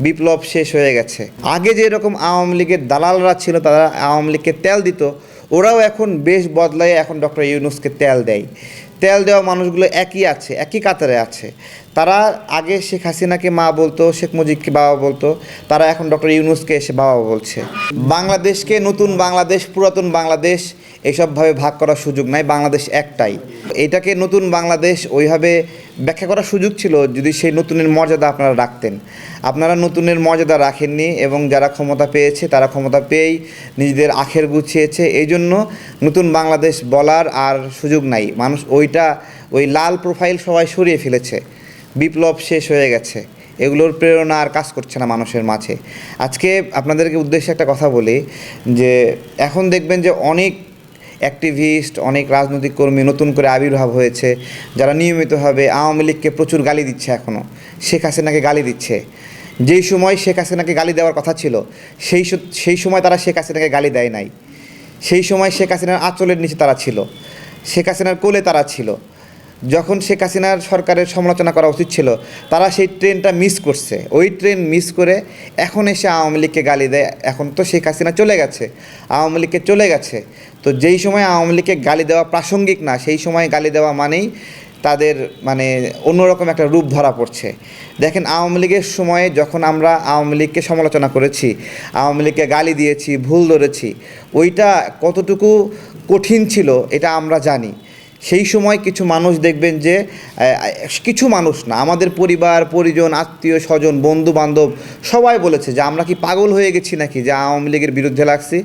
বিপ্লব শেষ হয়ে গেছে। আগে যেরকম আওয়ামী লীগের দালালরা ছিল, তারা আওয়ামী লীগকে তেল দিত, ওরাও এখন বেশ বদলায় এখন ডক্টর ইউনুসকে তেল দেয়। তেল দেওয়া মানুষগুলো একই আছে, একই কাতারে আছে। তারা আগে শেখ হাসিনাকে মা বলতো, শেখ মুজিবকে বাবা বলতো, তারা এখন ডক্টর ইউনুসকে এসে বাবা বলছে। বাংলাদেশকে নতুন বাংলাদেশ, পুরাতন বাংলাদেশ এসবভাবে ভাগ করার সুযোগ নাই, বাংলাদেশ একটাই। এটাকে নতুন বাংলাদেশ ওইভাবে ব্যাখ্যা করার সুযোগ ছিল যদি সেই নতুনের মর্যাদা আপনারা রাখতেন। আপনারা নতুনের মর্যাদা রাখেননি এবং যারা ক্ষমতা পেয়েছে, তারা ক্ষমতা পেয়েই নিজেদের আখের গুছিয়েছে। এই জন্য নতুন বাংলাদেশ বলার আর সুযোগ নাই। মানুষ ওইটা ওই লাল প্রোফাইল সবাই সরিয়ে ফেলেছে। বিপ্লব শেষ হয়ে গেছে। এগুলোর প্রেরণা আর কাজ করছে না মানুষের মাঝে। আজকে আপনাদেরকে উদ্দেশ্যে একটা কথা বলি যে, এখন দেখবেন যে অনেক অ্যাক্টিভিস্ট অনেক রাজনৈতিক কর্মী নতুন করে আবির্ভাব হয়েছে, যারা নিয়মিতভাবে আওয়ামী লীগকে প্রচুর গালি দিচ্ছে এখনও শেখ হাসিনাকে গালি দিচ্ছে। যেই সময় শেখ হাসিনাকে গালি দেওয়ার কথা ছিল, সেই সেই সময় তারা শেখ হাসিনাকে গালি দেয় নাই। সেই সময় শেখ হাসিনার আঁচলের নিচে তারা ছিল। শেখ হাসিনার কোলে তারা ছিল। যখন শেখ হাসিনার সরকারের সমালোচনা করা উচিত ছিল, তারা সেই ট্রেনটা মিস করছে। ওই ট্রেন মিস করে এখন এসে আওয়ামী লীগকে গালি দেয়। এখন তো শেখ হাসিনা চলে গেছে, আওয়ামী লীগকে চলে গেছে। তো যেই সময় আওয়ামী লীগকে গালি দেওয়া প্রাসঙ্গিক না, সেই সময় গালি দেওয়া মানেই তাদের মানে অন্যরকম একটা রূপ ধরা পড়ছে। দেখেন আওয়ামী লীগের সময়ে যখন আমরা আওয়ামী লীগকে সমালোচনা করেছি, আওয়ামী লীগকে গালি দিয়েছি, ভুল ধরেছি, ওইটা কতটুকু কঠিন ছিল এটা আমরা জানি। সেই সময় কিছু মানুষ দেখবেন যে কিছু মানুষ না, আমাদের পরিবার, পরিজন, আত্মীয়, স্বজন বন্ধু বান্ধব সবাই বলেছে যে, আমরা কি পাগল হয়ে গেছি নাকি? যে, আওয়ামী লীগের বিরুদ্ধে লাগছি?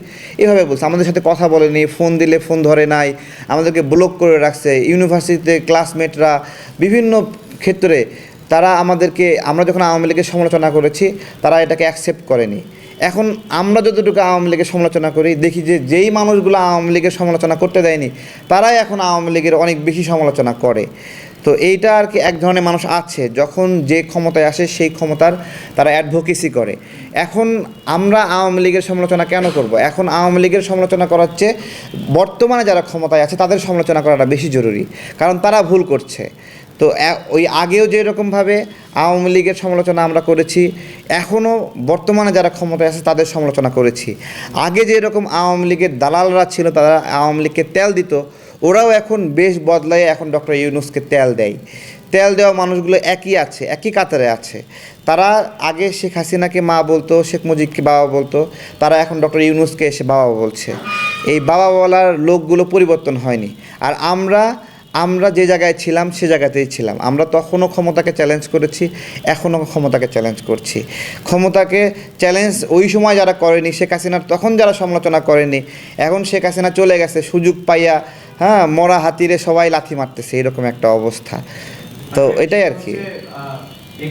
এভাবে বলছে। আমাদের সাথে কথা বলেনি, ফোন দিলে ফোন ধরে নাই, আমাদেরকে ব্লক করে রাখছে। ইউনিভার্সিটিতে ক্লাসমেটরা বিভিন্ন ক্ষেত্রে তারা আমাদেরকে, আমরা যখন আওয়ামী লীগের সমালোচনা করেছি, তারা এটাকে অ্যাকসেপ্ট করেনি। এখন আমরা যতটুকু আওয়ামী লীগের সমালোচনা করি, দেখি যে যেই মানুষগুলো আওয়ামী লীগের সমালোচনা করতে দেয়নি, তারাই এখন আওয়ামী লীগের অনেক বেশি সমালোচনা করে। তো এইটা আর কি এক ধরনের মানুষ আছে, যখন যে ক্ষমতায় আসে সেই ক্ষমতার তারা অ্যাডভোকেসি করে। এখন আমরা আওয়ামী লীগের সমালোচনা কেন করব? এখন আওয়ামী লীগের সমালোচনা করার চেয়ে বর্তমানে যারা ক্ষমতায় আছে তাদের সমালোচনা করাটা বেশি জরুরি, কারণ তারা ভুল করছে। তো ওই আগেও যেরকমভাবে আওয়ামী লীগের সমালোচনা আমরা করেছি, এখনও বর্তমানে যারা ক্ষমতায় আছে তাদের সমালোচনা করেছি। আগে যেরকম আওয়ামী লীগের দালালরা ছিল, তারা আওয়ামী লীগকে তেল দিত, ওরাও এখন বেশ বদলায় এখন ডক্টর ইউনুসকে তেল দেয়। তেল দেওয়া মানুষগুলো একই আছে, একই কাতারে আছে। তারা আগে শেখ হাসিনাকে মা বলতো, শেখ মুজিবকে বাবা বলতো, তারা এখন ডক্টর ইউনুসকে এসে বাবা বলছে। এই বাবা বলার লোকগুলো পরিবর্তন হয়নি। আর আমরা আমরা যে জায়গায় ছিলাম সে জায়গাতেই ছিলাম। আমরা তখনও ক্ষমতাকে চ্যালেঞ্জ করেছি এখনও ক্ষমতাকে চ্যালেঞ্জ করছি। ক্ষমতাকে চ্যালেঞ্জ ওই সময় যারা করেনি শেখ হাসিনার তখন যারা সমালোচনা করেনি এখন শেখ হাসিনা চলে গেছে সুযোগ পাইয়া হ্যাঁ মরা হাতিরে সবাই লাথি মারতেছে এরকম একটা অবস্থা। তো এটাই আর কি।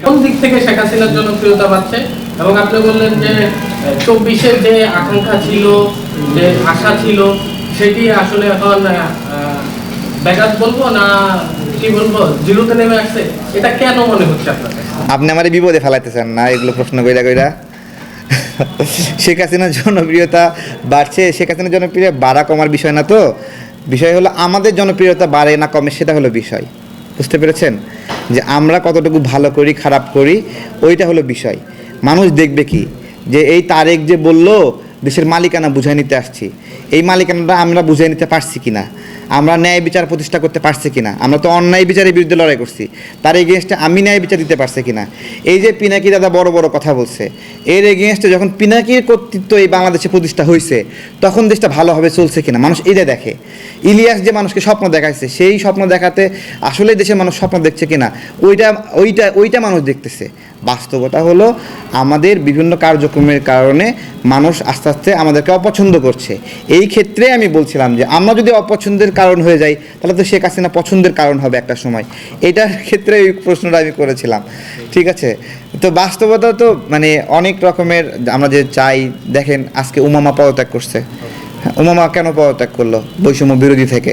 কোন দিক থেকে শেখ হাসিনার জনপ্রিয়তা পাচ্ছে এবং আপনি বললেন যে চব্বিশের যে আকাঙ্ক্ষা ছিল যে আশা ছিল সেটি আসলে এখন বলব না কি বলব? জিরোতে নেমে আসছে। এটা কেন মনে হচ্ছে আপনার আপনি আমার বিপদে ফেলাইতেছেন না, এগুলো প্রশ্ন কইরা কইরা। শেখ হাসিনার জনপ্রিয়তা বাড়ছে, শেখ হাসিনার জনপ্রিয় বাড়া কমার বিষয় না তো। বিষয় হলো আমাদের জনপ্রিয়তা বাড়ে না কমে, সেটা হলো বিষয়। বুঝতে পেরেছেন? যে আমরা কতটুকু ভালো করি, খারাপ করি, ওইটা হলো বিষয়। মানুষ দেখবে কি? যে এই তারেক যে বলল, দেশের মালিকানা বুঝাই নিতে আসছি। এই মালিকানাটা আমরা বুঝাই নিতে পারছি কিনা? আমরা ন্যায় বিচার প্রতিষ্ঠা করতে পারছি কিনা? আমরা তো অন্যায় বিচারের বিরুদ্ধে লড়াই করছি। তার এগেনস্টে আমি ন্যায় বিচার দিতে পারছি কিনা? এই যে পিনাকি দাদা বড় বড় কথা বলছে, এর এগেনস্টে যখন পিনাকির কর্তৃত্ব এই বাংলাদেশে প্রতিষ্ঠা হয়েছে তখন দেশটা ভালোভাবে চলছে কিনা? মানুষ এটা দেখে। ইলিয়াস যে মানুষকে স্বপ্ন দেখাচ্ছে সেই স্বপ্ন দেখাতে আসলে দেশের মানুষ স্বপ্ন দেখছে কিনা? ওইটা ওইটা ওইটা মানুষ দেখতেছে। বাস্তবতা হলো আমাদের বিভিন্ন কার্যক্রমের কারণে মানুষ আস্তে আস্তে আমাদেরকে অপছন্দ করছে। এই ক্ষেত্রে আমি বলছিলাম যে, আমরা যদি অপছন্দের কারণ হয়ে যাই, তাহলে তো শেখ হাসিনা পছন্দের কারণ হবে একটা সময়। এটার ক্ষেত্রে এই প্রশ্নটা আমি করেছিলাম। ঠিক আছে? তো বাস্তবতা তো মানে অনেক রকমের, আমরা যে চাই, দেখেন আজকে উমামা পদত্যাগ করছে। উমামা কেন পদত্যাগ করল? বৈষম্য বিরোধী থেকে।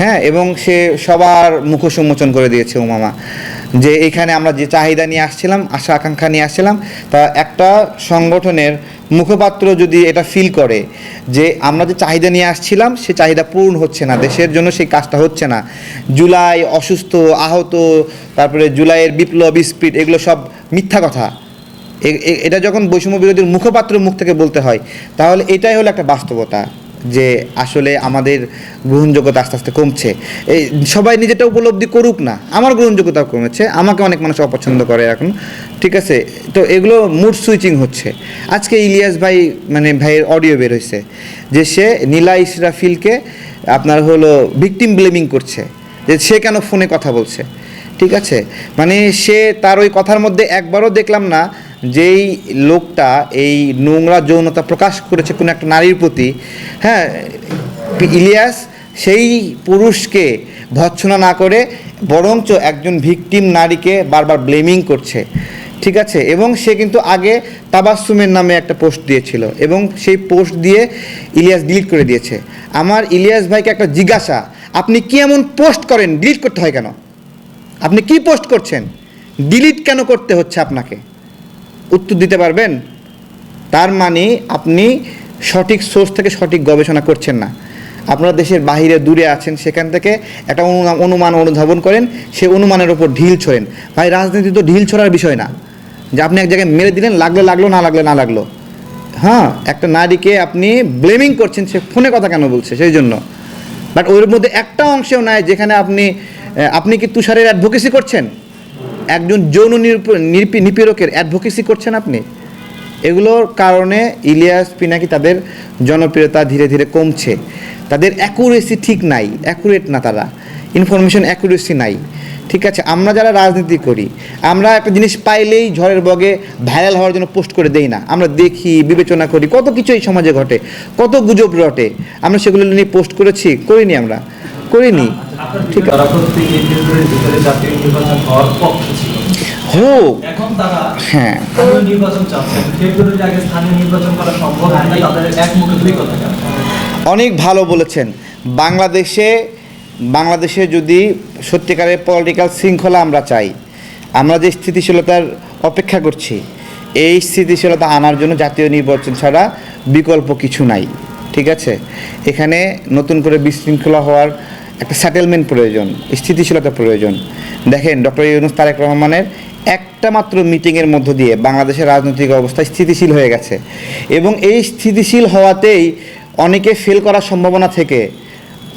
হ্যাঁ এবং সে সবার মুখোশ উন্মোচন করে দিয়েছে উমামা। যে এখানে আমরা যে চাহিদা নিয়ে আসছিলাম, আশা আকাঙ্ক্ষা নিয়ে আসছিলাম, তা একটা সংগঠনের মুখপাত্র যদি এটা ফিল করে যে আমরা যে চাহিদা নিয়ে আসছিলাম, সে চাহিদা পূরণ হচ্ছে না, দেশের জন্য সেই কাজটা হচ্ছে না। জুলাই অসুস্থ, আহত, তারপরে জুলাইয়ের বিপ্লব, স্পিড, এগুলো সব মিথ্যা কথা। এটা যখন বৈষম্য বিরোধীর মুখপাত্র মুখ থেকে বলতে হয়, তাহলে এটাই হলো একটা বাস্তবতা। যে আসলে আমাদের গ্রহণযোগ্যতা আস্তে আস্তে কমছে। এই সবাই নিজেটা উপলব্ধি করুক না, আমার গ্রহণযোগ্যতা কমেছে, আমাকে অনেক মানুষ অপছন্দ করে এখন, ঠিক আছে? তো এগুলো মুড সুইচিং হচ্ছে। আজকে ইলিয়াস ভাই মানে ভাইয়ের অডিও বের হয়েছে যে সে নীলা ইসরাফিলকে আপনার হলো ভিকটিম ব্লেমিং করছে, যে সে কেন ফোনে কথা বলছে, ঠিক আছে? মানে সে তার ওই কথার মধ্যে একবারও দেখলাম না যেই লোকটা এই নোংরা যৌনতা প্রকাশ করেছে কোনো একটা নারীর প্রতি হ্যাঁ ইলিয়াস সেই পুরুষকে ভৎসনা না করে বরঞ্চ একজন ভিকটিম নারীকে বারবার ব্লেমিং করছে, ঠিক আছে? এবং সে কিন্তু আগে তাবাসুমের নামে একটা পোস্ট দিয়েছিল এবং সেই পোস্ট দিয়ে ইলিয়াস ডিলিট করে দিয়েছে। আমার ইলিয়াস ভাইকে একটা জিজ্ঞাসা, আপনি কি এমন পোস্ট করেন? ডিলিট করতে হয় কেন? আপনি কি পোস্ট করছেন? ডিলিট কেন করতে হচ্ছে আপনাকে? উত্তর দিতে পারবেন? তার মানে আপনি সঠিক সোর্স থেকে সঠিক গবেষণা করছেন না। আপনারা দেশের বাহিরে দূরে আছেন, সেখান থেকে একটা অনুমান অনুধাবন করেন, সে অনুমানের ওপর ঢিল ছোড়েন। ভাই, রাজনীতি তো ঢিল ছোড়ার বিষয় না। যে আপনি এক জায়গায় মেরে দিলেন, লাগলে লাগল, না লাগলে না লাগল। হ্যাঁ একটা নারীকে আপনি ব্লেমিং করছেন, সে ফোনে কথা কেন বলছে? সেই জন্য। বাট ওর মধ্যে একটা অংশেও নাই যেখানে আপনি আপনি কি তুষারের অ্যাডভোকেসি করছেন? একজন যৌন নিপীড়কের অ্যাডভোকেসি করছেন আপনি? এগুলোর কারণে ইলিয়াস পিনাকি তাদের জনপ্রিয়তা ধীরে ধীরে কমছে। তাদের অ্যাকুরেসি ঠিক নাই অ্যাকুরেট না তারা। ইনফরমেশন অ্যাকুরেসি নাই। ঠিক আছে, আমরা যারা রাজনীতি করি, আমরা একটা জিনিস পাইলেই ঝড়ের বগে ভাইরাল হওয়ার জন্য পোস্ট করে দেই না। আমরা দেখি, বিবেচনা করি, কত কিছু এই সমাজে ঘটে, কত গুজব রটে। আমরা সেগুলো নিয়ে পোস্ট করেছি, করিনি আমরা। করিনি। ঠিক হোক। হ্যাঁ। অনেক ভালো বলেছেন। বাংলাদেশে বাংলাদেশে যদি সত্যিকারের পলিটিক্যাল শৃঙ্খলা আমরা চাই আমরা যে স্থিতিশীলতার অপেক্ষা করছি এই স্থিতিশীলতা আনার জন্য জাতীয় নির্বাচন ছাড়া বিকল্প কিছু নাই। ঠিক আছে? এখানে নতুন করে বিশৃঙ্খলা হওয়ার একটা সেটেলমেন্ট প্রয়োজন স্থিতিশীলতা প্রয়োজন। দেখেন ডক্টর ইউনুস তারেক রহমানের একটা মাত্র মিটিংয়ের মধ্য দিয়ে বাংলাদেশের রাজনৈতিক অবস্থা স্থিতিশীল হয়ে গেছে। এবং এই স্থিতিশীল হওয়াতেই অনেকে ফেল করার সম্ভাবনা থেকে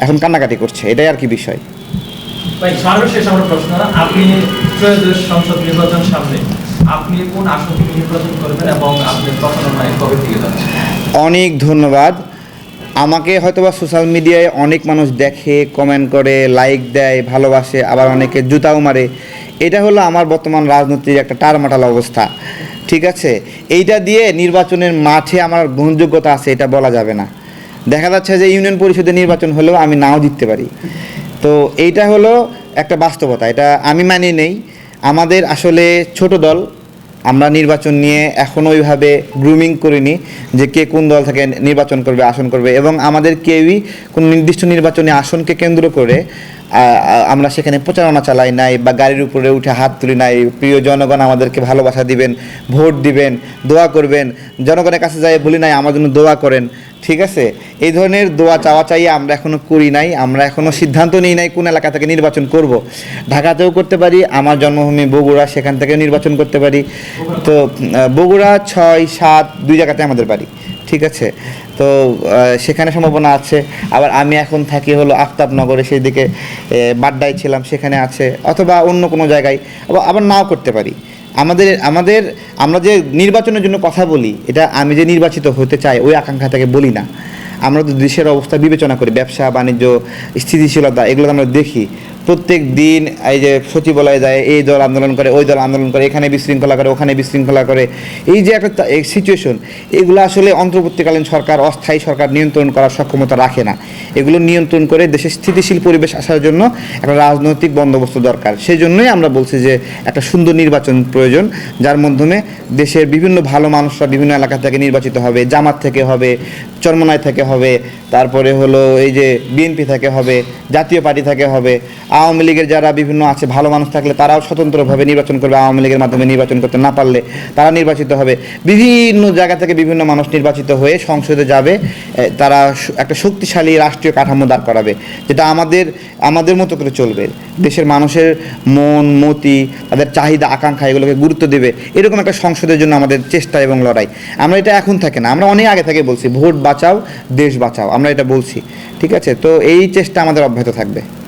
এখন কান্নাকাটি করছে। এটাই আর কি বিষয়। ভাই সর্বশেষ আমার প্রশ্ন আপনি ত্রয়োদশ সংসদ নির্বাচন সামনে আপনি কোন আসন নির্বাচন করবেন এবং আপনি কবে থেকে যাচ্ছেন? অনেক ধন্যবাদ। আমাকে হয়তোবা সোশ্যাল মিডিয়ায় অনেক মানুষ দেখে কমেন্ট করে লাইক দেয়, ভালোবাসে, আবার অনেকে জুতাও মারে। এটা হলো আমার বর্তমান রাজনীতির একটা টারমাটাল অবস্থা। ঠিক আছে? এইটা দিয়ে নির্বাচনের মাঠে আমার গ্রহণযোগ্যতা আছে, এটা বলা যাবে না। দেখা যাচ্ছে যে ইউনিয়ন পরিষদের নির্বাচন হলেও আমি নাও জিততে পারি। তো এইটা হলো একটা বাস্তবতা। এটা আমি মানি নেই। আমাদের আসলে ছোট দল আমরা নির্বাচন নিয়ে এখনও ওইভাবে গ্রুমিং করিনি যে কে কোন দল থেকে নির্বাচন করবে, আসন করবে এবং আমাদের কেউই কোনো নির্দিষ্ট নির্বাচনে আসনকে কেন্দ্র করে আমরা সেখানে প্রচারণা চালাই নাই বা গাড়ির উপরে উঠে হাত তুলি নাই। প্রিয় জনগণ আমাদেরকে ভালোবাসা দিবেন, ভোট দিবেন, দোয়া করবেন। জনগণের কাছে যাই বলি নাই, আমার জন্য দোয়া করেন। ঠিক আছে? এই ধরনের দোয়া চাওয়া চাই আমরা এখনও করি নাই, আমরা এখনও সিদ্ধান্ত নিই নাই কোন এলাকা থেকে নির্বাচন করব। ঢাকাতেও করতে পারি, আমার জন্মভূমি বগুড়া, সেখান থেকে নির্বাচন করতে পারি। তো বগুড়া ছয়, সাত, দুই জায়গাতে আমাদের বাড়ি, ঠিক আছে? তো সেখানে সম্ভাবনা আছে। আবার আমি এখন থাকি হলো আফতাবনগরে সেই দিকে বাড্ডায় ছিলাম, সেখানে আছে। অথবা অন্য কোনো জায়গায়, আবার আবার নাও করতে পারি। আমাদের আমাদের, আমরা যে নির্বাচনের জন্য কথা বলি, এটা আমি যে নির্বাচিত হতে চাই, ওই আকাঙ্ক্ষা থেকে বলি না। আমরা তো দেশের অবস্থা বিবেচনা করি, ব্যবসা, বাণিজ্য, স্থিতিশীলতা এগুলো আমরা দেখি। প্রত্যেক দিন এই যে সচিবালয়ে যায়, এই দল আন্দোলন করে, ওই দল আন্দোলন করে, এখানে বিশৃঙ্খলা করে, ওখানে বিশৃঙ্খলা করে। এই যে একটা সিচুয়েশন এগুলো আসলে অন্তর্বর্তীকালীন সরকার, অস্থায়ী সরকার নিয়ন্ত্রণ করার সক্ষমতা রাখে না। এগুলো নিয়ন্ত্রণ করে দেশের স্থিতিশীল পরিবেশ আসার জন্য একটা রাজনৈতিক বন্দোবস্ত দরকার। সেই জন্যই আমরা বলছি যে একটা সুন্দর নির্বাচন প্রয়োজন, যার মাধ্যমে দেশের বিভিন্ন ভালো মানুষরা বিভিন্ন এলাকা থেকে নির্বাচিত হবে, জামাত থেকে হবে, চরমনায় থেকে হবে, তারপরে হলো এই যে বিএনপি থেকে হবে, জাতীয় পার্টি থেকে হবে। আওয়ামী লীগের যারা বিভিন্ন আছে, ভালো মানুষ থাকলে তারাও স্বতন্ত্রভাবে নির্বাচন করবে, আওয়ামী লীগের মাধ্যমে নির্বাচন করতে না পারলে তারা নির্বাচিত হবে। বিভিন্ন জায়গা থেকে বিভিন্ন মানুষ নির্বাচিত হয়ে সংসদে যাবে তারা একটা শক্তিশালী রাষ্ট্রীয় কাঠামো দাঁড় করাবে, যেটা আমাদের আমাদের মতো করে চলবে। দেশের মানুষের মন, মতি, তাদের চাহিদা, আকাঙ্ক্ষা এগুলোকে গুরুত্ব দেবে। এরকম একটা সংসদের জন্য আমাদের চেষ্টা এবং লড়াই। আমরা এটা এখন থাকে না, আমরা অনেক আগে থেকে বলছি, ভোট বাঁচাও, দেশ বাঁচাও, আমরা এটা বলছি। ঠিক আছে? তো এই চেষ্টা আমাদের অব্যাহত থাকবে।